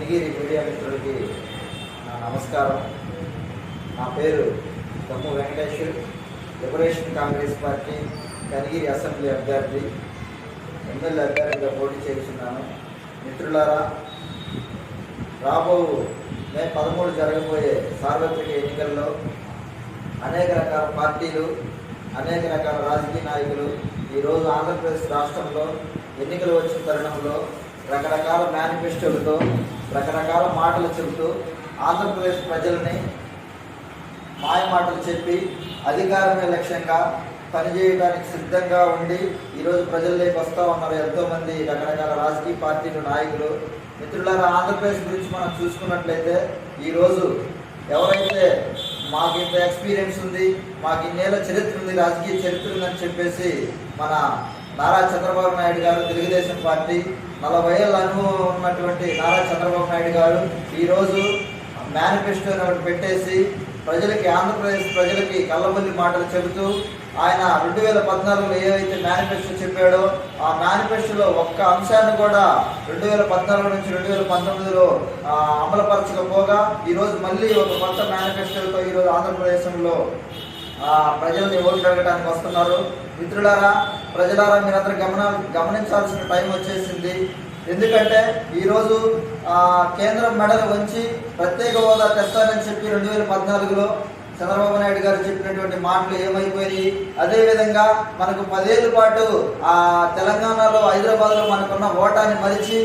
Media మిత్రులకి నా నమస్కారం. నా పేరు Dammu Venkateshwar liberation Congress party Kanigiri assembly అభ్యర్థి ఎమ్మెల్యే అభ్యర్థిగా పోటీ చేస్తున్నాను. మిత్రులారా రాబో మే పదమూడు జరగబోయే సార్వత్రిక ఎన్నికల్లో అనేక రకాల పార్టీలు అనేక రకాల రాజకీయ నాయకులు ఈరోజు ఆంధ్రప్రదేశ్ రాష్ట్రంలో ఎన్నికలు వచ్చిన తరుణంలో రకరకాల మేనిఫెస్టోలతో రకరకాల మాటలు చెబుతూ ఆంధ్రప్రదేశ్ ప్రజల్ని మాయ మాటలు చెప్పి అధికారమే లక్ష్యంగా పనిచేయడానికి సిద్ధంగా ఉండి ఈరోజు ప్రజల్లోకి వస్తూ ఉన్నారు ఎంతోమంది రకరకాల రాజకీయ పార్టీలు నాయకులు. మిత్రులారా ఆంధ్రప్రదేశ్ గురించి మనం చూసుకున్నట్లయితే ఈరోజు ఎవరైతే మాకు ఇంత ఎక్స్పీరియన్స్ ఉంది మాకు ఇన్నేళ్ళ చరిత్ర ఉంది రాజకీయ చరిత్ర ఉందని చెప్పేసి మన నారా చంద్రబాబు నాయుడు గారు తెలుగుదేశం పార్టీ. నలభై ఏళ్ళ అనుభవం ఉన్నటువంటి నారా చంద్రబాబు నాయుడు గారు ఈరోజు మేనిఫెస్టోని ఒకటి పెట్టేసి ప్రజలకి ఆంధ్రప్రదేశ్ ప్రజలకి కళ్ళబల్లి మాటలు చెబుతూ ఆయన రెండు వేల పద్నాలుగులో ఏవైతే మేనిఫెస్టో చెప్పాడో ఆ మేనిఫెస్టోలో ఒక్క అంశాన్ని కూడా రెండు వేల పద్నాలుగు నుంచి రెండు వేల పంతొమ్మిదిలో అమలుపరచకపోగా ఈరోజు మళ్ళీ ఒక కొత్త మేనిఫెస్టోతో ఈరోజు ఆంధ్రప్రదేశంలో ప్రజల్ని ఓట్లు అడగడానికి వస్తున్నారు. మిత్రులారా ప్రజలారా మీరందరూ గమన గమనించాల్సిన టైం వచ్చేసింది. ఎందుకంటే ఈరోజు కేంద్రం మెడలు వంచి ప్రత్యేక హోదా తెస్తానని చెప్పి రెండు వేల పద్నాలుగులో చంద్రబాబు నాయుడు గారు చెప్పినటువంటి మాటలు ఏమైపోయినాయి? అదేవిధంగా మనకు పదేళ్ళ పాటు ఆ తెలంగాణలో హైదరాబాద్లో మనకున్న ఓటాన్ని మరిచి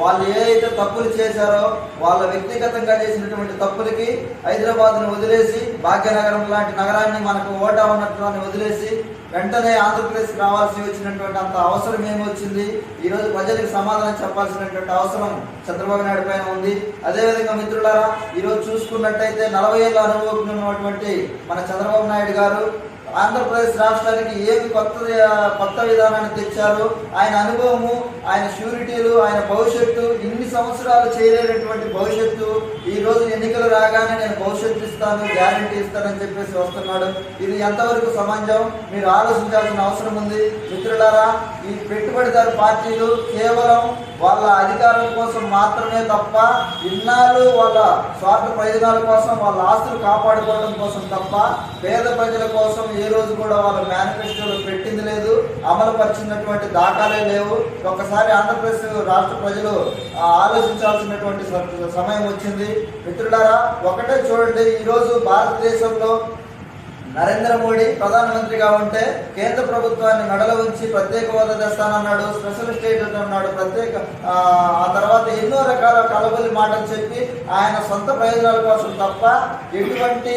వాళ్ళు ఏదైతే తప్పులు చేశారో వాళ్ళ వ్యక్తిగతంగా చేసినటువంటి తప్పులకి హైదరాబాద్ను వదిలేసి భాగ్యనగరం లాంటి నగరాన్ని మనకు ఓటా ఉన్నటువంటి వదిలేసి వెంటనే ఆంధ్రప్రదేశ్ రావాల్సి వచ్చినటువంటి అంత అవసరం ఏమొచ్చింది? ఈరోజు ప్రజలకు సమాధానం చెప్పాల్సినటువంటి అవసరం చంద్రబాబు నాయుడు పైన ఉంది. అదేవిధంగా మిత్రులారా ఈరోజు చూసుకున్నట్టయితే నలభై ఏళ్ళ అనుభవం ఉన్నటువంటి మన చంద్రబాబు నాయుడు గారు ఆంధ్రప్రదేశ్ రాష్ట్రానికి ఏమి కొత్త కొత్త విధానాన్ని తెచ్చారు ఆయన అనుభవము ఆయన షూరిటీలు ఆయన భవిష్యత్తు ఇన్ని సంవత్సరాలు చేయలేనటువంటి భవిష్యత్తు ఈ రోజు ఎన్నికలు రాగానే నేను భవిష్యత్తు ఇస్తాను గ్యారంటీ ఇస్తానని చెప్పేసి వస్తున్నాడు. ఇది ఎంతవరకు సమంజం? మీరు ఆలోచించాల్సిన అవసరం ఉంది. మిత్రులారా ఈ పెట్టుబడిదారు పార్టీలు కేవలం వాళ్ళ అధికారం కోసం మాత్రమే తప్ప ఇన్నాళ్ళు వాళ్ళ స్వార్థ ప్రయోజనాల కోసం వాళ్ళ ఆస్తులు కాపాడుకోవడం కోసం తప్ప పేద ప్రజల కోసం ఏ రోజు కూడా వాళ్ళ మేనిఫెస్టోలో పెట్టింది లేదు అమలు పరిచినటువంటి దాఖలే లేవు. ఒకసారి ఆంధ్రప్రదేశ్ రాష్ట్ర ప్రజలు ఆలోచించాల్సినటువంటి సమయం వచ్చింది. మిత్రులారా ఒకటే చూడండి ఈరోజు భారతదేశంలో నరేంద్ర మోడీ ప్రధానమంత్రిగా ఉంటే కేంద్ర ప్రభుత్వాన్ని మెడల ఉంచి ప్రత్యేక హోదా తెస్తానన్నాడు స్పెషల్ స్టేట్ అన్నాడు ప్రత్యేక ఆ, తర్వాత ఎన్నో రకాల కలబలి మాటలు చెప్పి ఆయన సొంత ప్రయోజనాల కోసం తప్ప ఎటువంటి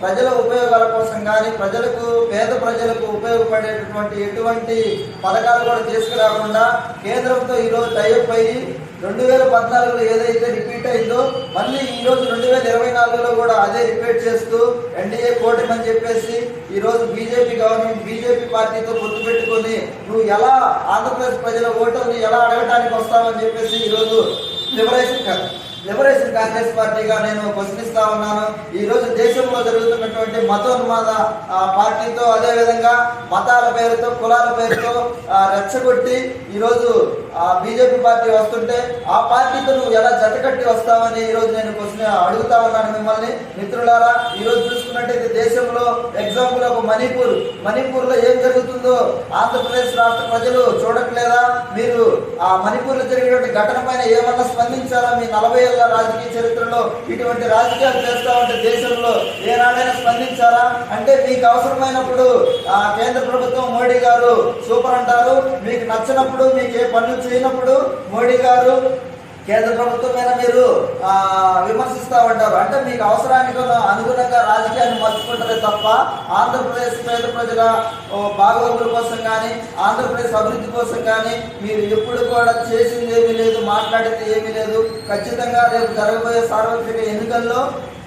ప్రజల ఉపయోగాల కోసం కానీ ప్రజలకు పేద ప్రజలకు ఉపయోగపడేటటువంటి ఎటువంటి పథకాలు కూడా తీసుకురాకుండా కేంద్రంతో ఈరోజు టైప్ అయ్యి రెండు వేల పద్నాలుగులో ఏదైతే రిపీట్ అయిందో మళ్ళీ ఈ రోజు రెండు వేల ఇరవై నాలుగులో కూడా అదే రిపీట్ చేస్తూ ఎన్డీఏ కూటమి అని చెప్పేసి ఈ రోజు బీజేపీ గవర్నమెంట్ బీజేపీ పార్టీతో పొత్తు పెట్టుకొని నువ్వు ఎలా ఆంధ్రప్రదేశ్ ప్రజల ఓటర్ని ఎలా అడగటానికి వస్తావని చెప్పేసి ఈరోజు లిబరేషన్ లిబరేషన్ కాంగ్రెస్ పార్టీగా నేను ప్రశ్నిస్తా ఉన్నాను. ఈ రోజు దేశంలో జరుగుతున్నటువంటి మతోన్మాద ఆ, పార్టీతో అదే విధంగా మతాల పేరుతో కులాల పేరుతో రెచ్చగొట్టి ఈ రోజు బీజేపీ పార్టీ వస్తుంటే ఆ పార్టీతో నువ్వు ఎలా జతకట్టి వస్తావని ఈ రోజు నేను క్వశ్చన్ అడుగుతా ఉన్నాను మిమ్మల్ని. మిత్రులారా ఈ రోజు చూసుకున్నట్టయితే దేశంలో ఎగ్జాంపుల్ ఒక మణిపూర్. మణిపూర్లో ఏం జరుగుతుందో ఆంధ్రప్రదేశ్ రాష్ట్ర ప్రజలు చూడట్లేదా? మీరు ఆ మణిపూర్లో జరిగినటువంటి ఘటన పైన ఏమన్నా స్పందించారా? మీ నలభై ఏళ్ళ రాజకీయ చరిత్రలో ఇటువంటి రాజకీయాలు చేస్తా ఉంటే దేశంలో ఏనాడైనా స్పందించారా? అంటే మీకు అవసరమైనప్పుడు ఆ కేంద్ర ప్రభుత్వం మోడీ గారు సూపర్ అంటారు. మీకు నచ్చినప్పుడు మీకు ఏ పనులు చేయనప్పుడు మోడీ గారు కేంద్ర ప్రభుత్వం మీద మీరు విమర్శిస్తూ విమర్శిస్తా ఉంటారు. అంటే మీకు అవసరానికి అనుగుణంగా రాజకీయాన్ని మర్చుకుంటారే తప్ప ఆంధ్రప్రదేశ్ పేద ప్రజల ఓ, బాగోగుల కోసం కానీ ఆంధ్రప్రదేశ్ అభివృద్ధి కోసం కానీ మీరు ఎప్పుడు కూడా చేసింది ఏమీ లేదు మాట్లాడింది ఏమీ లేదు. ఖచ్చితంగా రేపు జరగబోయే సార్వత్రిక ఎన్నికల్లో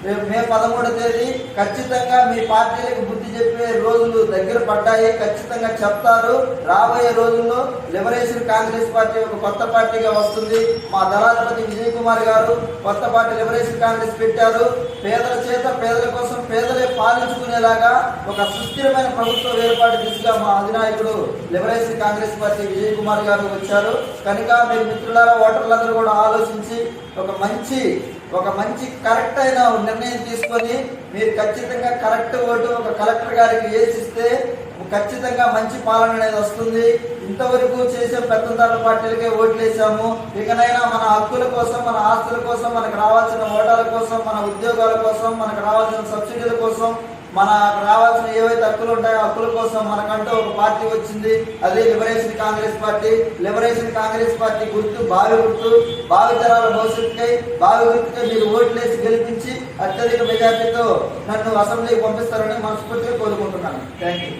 రేపు మే పదమూడో తేదీ ఖచ్చితంగా మీ పార్టీలకు బుద్ధి చెప్పే రోజులు దగ్గర పడ్డాయి. ఖచ్చితంగా చెప్తారు. రాబోయే రోజుల్లో లిబరేషన్ కాంగ్రెస్ పార్టీ ఒక కొత్త పార్టీగా వస్తుంది. మా దళాధిపతి విజయ్ కుమార్ గారు కొత్త పార్టీ లిబరేషన్ కాంగ్రెస్ పెట్టారు. పేదల చేత పేదల కోసం పేదలే పాలించుకునేలాగా ఒక సుస్థిరమైన ప్రభుత్వం ఏర్పాటు దిశగా మా అధినాయకుడు లిబరేషన్ కాంగ్రెస్ పార్టీ విజయ్ కుమార్ గారు వచ్చారు. కనుక మీరు మిత్రులారా ఓటర్లందరూ కూడా ఆలోచించి ఒక మంచి ఒక మంచి కరెక్ట్ అయిన నిర్ణయం తీసుకొని మీరు ఖచ్చితంగా కరెక్ట్ ఓటు ఒక కలెక్టర్ గారికి వేసిస్తే ఖచ్చితంగా మంచి పాలన అనేది వస్తుంది. ఇంతవరకు చేసే పెద్దదారుల పార్టీలకే ఓట్లు వేసాము ఇకనైనా మన హక్కుల కోసం మన ఆస్తుల కోసం మనకు రావాల్సిన ఓటాల కోసం మన ఉద్యోగాల కోసం మనకు రావాల్సిన సబ్సిడీల కోసం మనకు రావాల్సిన ఏవైతే హక్కులు ఉంటాయో హక్కుల కోసం మనకంటూ ఒక పార్టీ వచ్చింది. అదే liberation Congress party. Liberation Congress party గుర్తు బావి గుర్తు భావితరాల భవిష్యత్తుకై బావి గుర్తుకై మీరు ఓట్లేసి గెలిపించి అత్యధిక మెజార్టీతో నన్ను అసెంబ్లీకి పంపిస్తారని మనస్ఫూర్తిగా కోరుకుంటున్నాను. Thank you